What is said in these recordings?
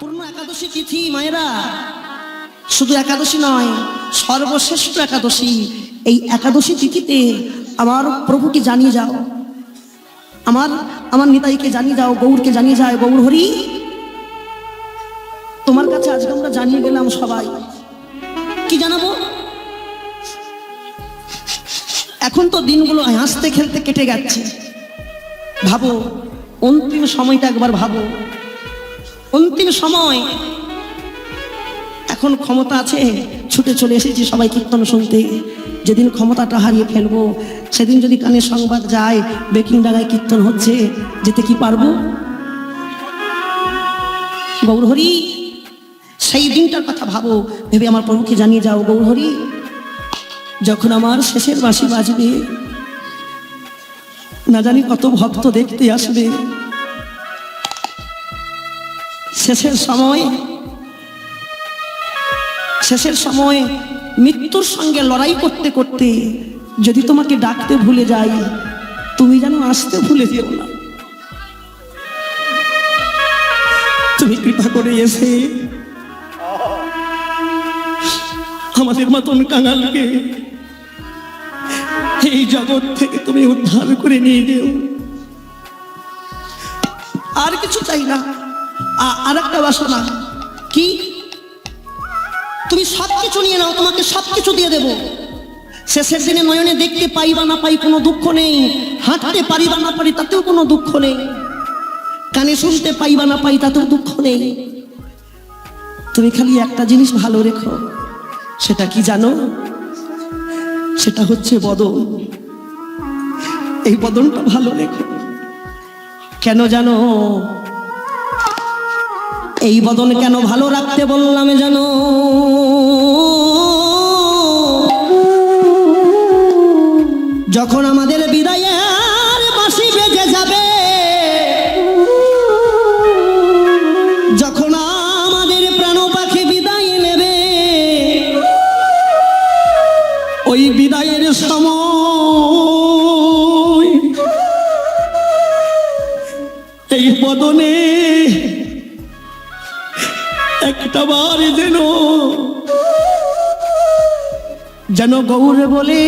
পূর্ণ একাদশী তিথি, মায়েরা। শুধু একাদশী নয়, সর্বশ্রেষ্ঠ একাদশী। এই একাদশী তিথিতে আমার প্রভুকে জানিয়ে যাও। আমার আমার নিতাইকে জানিয়ে যাও, গৌরকে জানিয়ে যায়, গৌর হরি। তোমার কাছে আজকে আমরা জানিয়ে গেলাম সবাই। কি জানাব? এখন তো দিনগুলো হাসতে খেলতে কেটে যাচ্ছে ভাবো, অন্তিম সময়টা একবার ভাবো। অন্তিম সময়। এখন ক্ষমতা আছে, ছুটে চলে এসেছি সবাই কীর্তন শুনতে। যেদিন ক্ষমতাটা হারিয়ে ফেলব, সেদিন যদি কানে সংবাদ যায়, বেকিং ডাঙায় কীর্তন হচ্ছে, যেতে কি পারব? গৌরহরি, সেই দিনটার কথা ভাবো, ভেবে আমার প্রভুকে জানিয়ে যাও গৌরহরি। যখন আমার শেষের বাঁশি বাজবে, না জানি কত ভক্ত দেখতে আসবে। শেষের সময় শেষের সময় মৃত্যুর সঙ্গে লড়াই করতে করতে যদি তোমাকে ডাকতে ভুলে যাই, তুমি যেন আসতে ভুলে যেও না। তুমি কৃপা করে এসে আমাদের মতন কাঙালকে এই জগৎ থেকে তুমি উদ্ধার করে নিয়ে যেও। আর কিছু চাই না। আর একটা বাসনা। কি? তুমি সব কিছু নিয়ে নাও, তোমাকে সব কিছু দিয়ে দেব। শেষের দিনে নয়নে দেখতে পাই বা না পাই কোনো দুঃখ নেই। হাঁটতে পারি বা না পারি তাতেও কোনো দুঃখ নেই। কানে শুনতে পাই বা না পাই তাতেও দুঃখ নেই। তুমি খালি একটা জিনিস ভালো রেখো। সেটা কি জানো? সেটা হচ্ছে বদন। এই বদনটা ভালো রেখো। কেন জানো? এই বদন কেন ভালো রাখতে বললাম যেন যখন আমাদের একটা বার যেন যেন গৌর বলে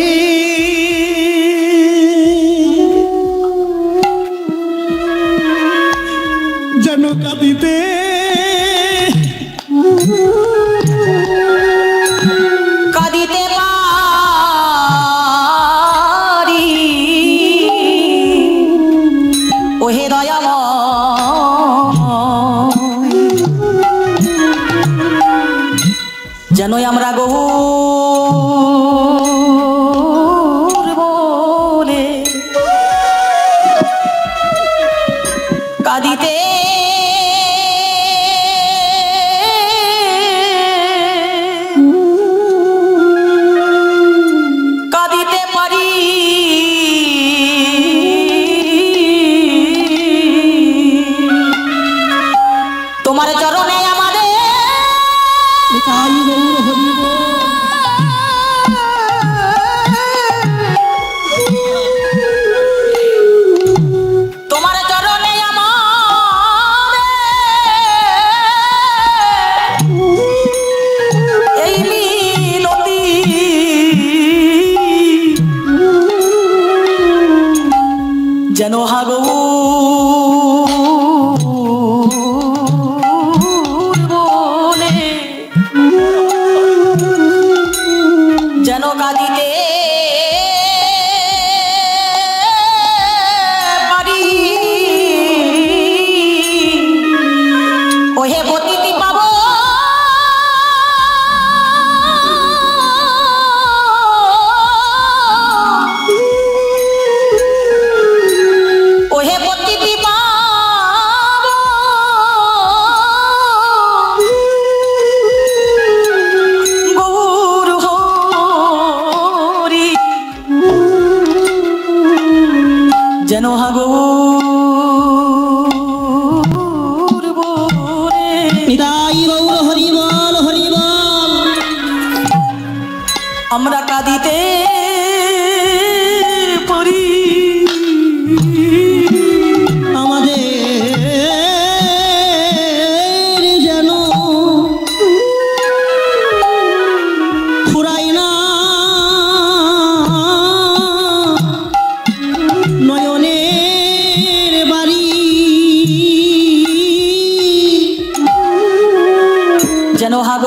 যেন হাগ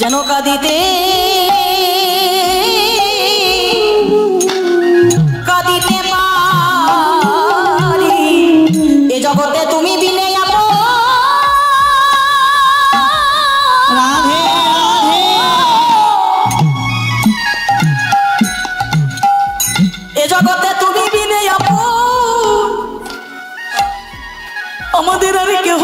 যেন কাঁদিতে কাঁদিতে জগতে তুমি জগতে আমাদের আর কেহ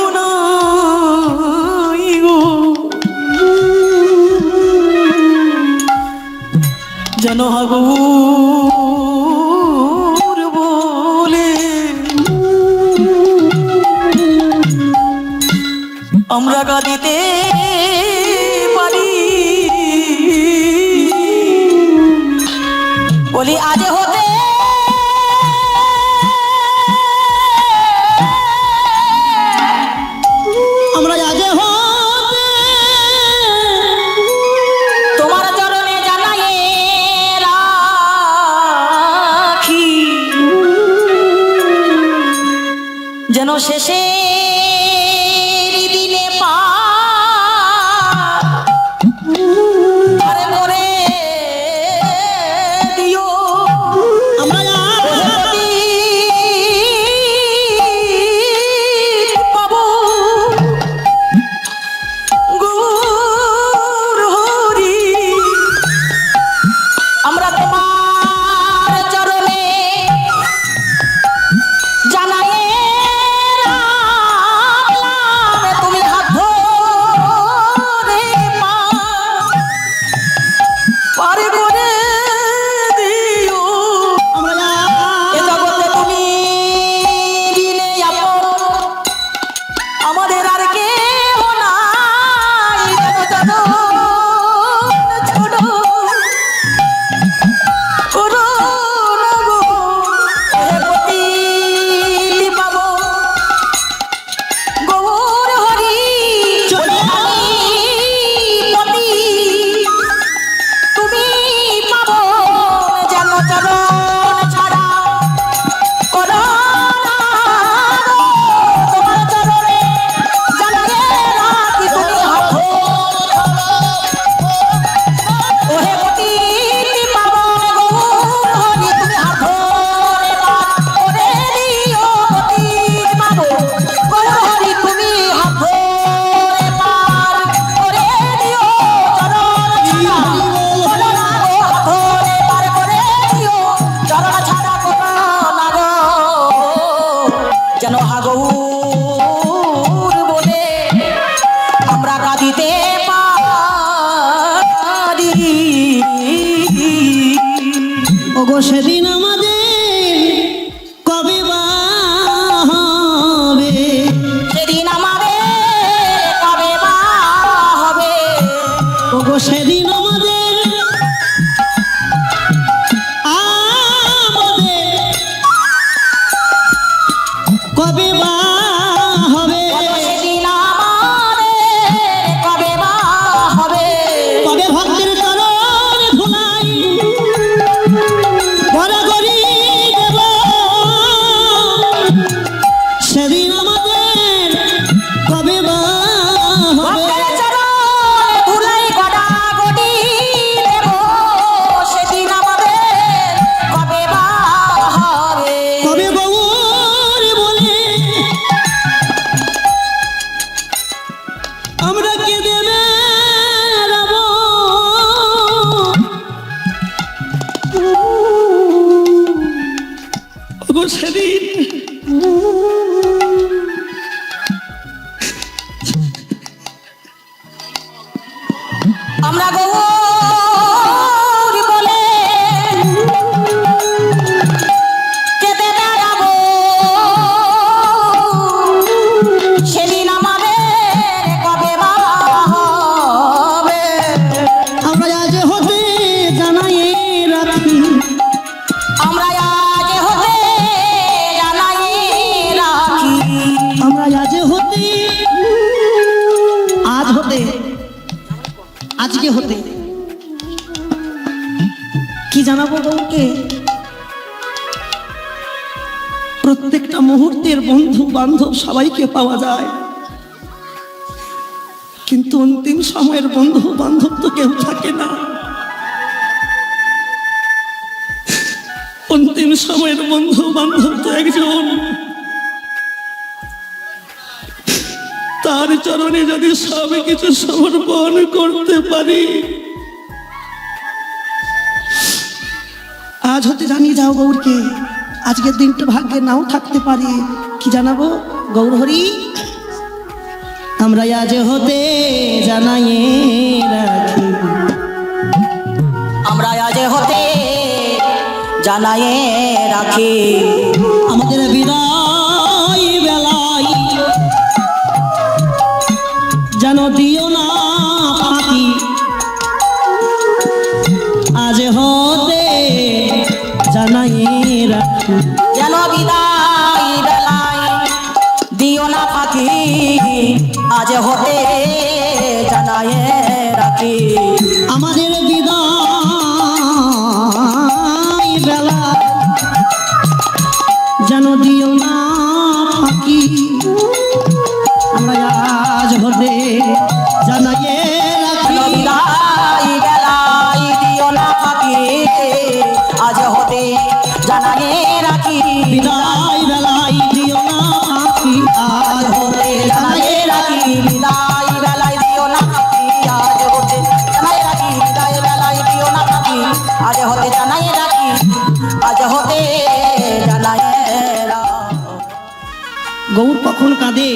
যেন বলে আমরা গাদিতে পারি। বলি আজ হতে conoces সারে আমরা গো আজকে হতে। কি জানাব বউকে? প্রত্যেকটা মুহূর্তের বন্ধু বান্ধব সবাইকে পাওয়া যায়। কিন্তু অন্তিম সময়ের বন্ধু বান্ধব তো কেউ থাকে না। অন্তিম সময়ের বন্ধু বান্ধব তো একজন। তার চরণে যদি সব কিছু সমর্পণ করতে পারি। আজ হতে জানিয়ে যাও গৌরকে, আজকের দিনটা ভাগ্যে নাও থাকতে পারে। কি জানাব? গৌর হরি? আমরা আজ হতে জানাইয়ে রাখি। আমরা আজ হতে জানায়ে রাখি। কখন কাঁদে,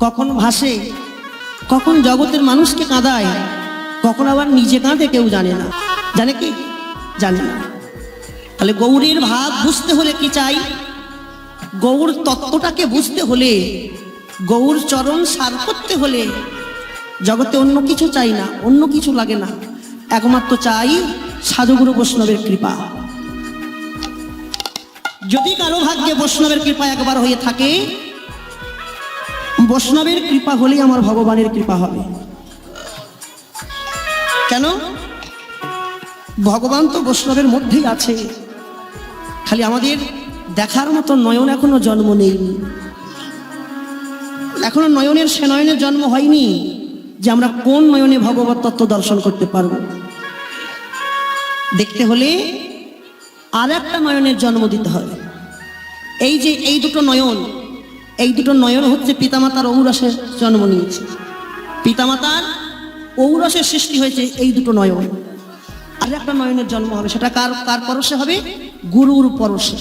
কখন ভাসে, কখন জগতের মানুষকে কাঁদায়, কখন আবার নিজে কাঁদে কেউ জানে না। জানে কি? জানে না। তাহলে গৌরের ভাব বুঝতে হলে কি চাই? গৌর তত্ত্বটাকে বুঝতে হলে, গৌর চরণ সার করতে হলে জগতে অন্য কিছু চাই না, অন্য কিছু লাগে না। একমাত্র চাই সাধুগুরু বৈষ্ণবের কৃপা। যদি কারও ভাগ্যে বৈষ্ণবের কৃপা একবার হয়ে থাকে বৈষ্ণবের কৃপা হলেই আমার ভগবানের কৃপা হবে। কেন? ভগবান তো বৈষ্ণবের মধ্যেই আছে। খালি আমাদের দেখার মতো নয়ন এখনও জন্ম নেই। এখনও নয়নের সে নয়নের জন্ম হয়নি যে আমরা কোন নয়নে ভগবত তত্ত্ব দর্শন করতে পারব। দেখতে হলে আর একটা নয়নের জন্ম দিতে হবে এই যে এই দুটো নয়ন এই দুটো নয়ন হচ্ছে পিতামাতার ঔরসের জন্ম নিয়েছে। পিতামাতার ঔরসের সৃষ্টি হয়েছে এই দুটো নয়ন। আর একটা নয়নের জন্ম হবে, সেটা কার কার পরশে হবে? গুরুর পরশে।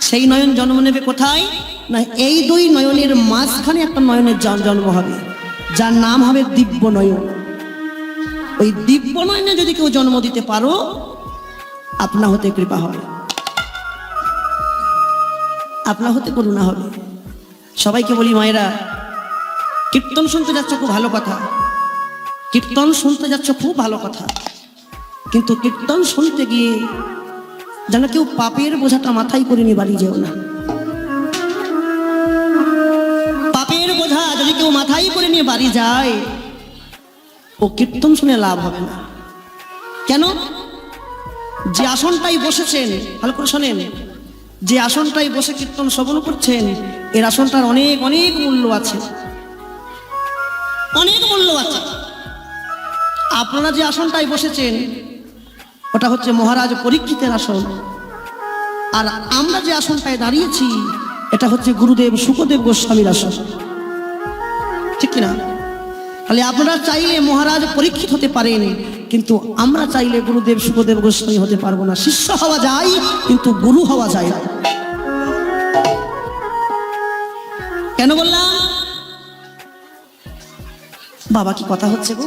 সেই নয়ন জন্ম নেবে কোথায়? না, এই দুই নয়নের মাঝখানে একটা নয়নের জন- জন্ম হবে, যার নাম হবে দিব্য নয়ন। ওই দিব্য নয়নে যদি কেউ জন্ম দিতে পারো, আপনা হতে কৃপা হবে। আপনা হতে করুণা হবে। সবাইকে বলি মায়েরা, কীর্তন শুনতে যাচ্ছ খুব ভালো কথা। কীর্তন শুনতে যাচ্ছ খুব ভালো কথা। কিন্তু কীর্তন শুনতে গিয়ে যেন কেউ পাপের বোঝাটা মাথায় করে নিয়ে বাড়ি যেও না। পাপের বোঝা যদি কেউ মাথায় করে নিয়ে বাড়ি যায়, ও কীর্তন শুনে লাভ হবে না। কেন? যে আসনটাই বসেছেন, ভালো করে শোনেন। যে আসনটাই বসে কীর্তন শ্রবণ করছেন, এর আসনটার অনেক অনেক মূল্য আছে। অনেক মূল্য আছে। আপনারা যে আসনটায় বসেছেন, ওটা হচ্ছে মহারাজ পরীক্ষিতের আসন। আর আমরা যে আসনটায় দাঁড়িয়েছি, এটা হচ্ছে গুরুদেব সুখদেব গোস্বামীর আসন। ঠিক কিনা? তাহলে আপনারা চাইলে মহারাজ পরীক্ষিত হতে পারেন, কিন্তু আমরা চাইলে গুরুদেব, সুখদেব গোস্বামী হতে পারব না। শিষ্য হওয়া যায়, কিন্তু গুরু হওয়া যায় না। কেন বললাম? বাবা কি কথা হচ্ছে গো?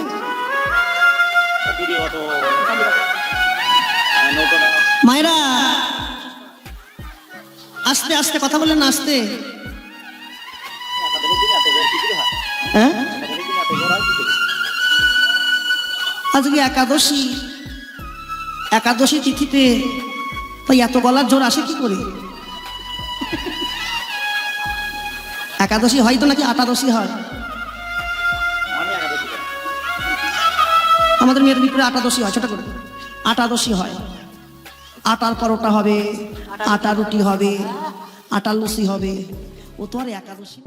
মায়েরা, আস্তে আস্তে কথা বললেন আস্তে। আজকে একাদশী একাদশী তিথিতে তাই এত গলার জোর আসে কি করে? একাদশী হয় তো নাকি আটাদশী হয়? আমাদের মেদিনীপুরে আটাদশী হয় সেটা করে। আটাদশী হয়। আটার পরোটা হবে, আটা রুটি হবে আটার লুচি হবে। ও তো আর একাদশী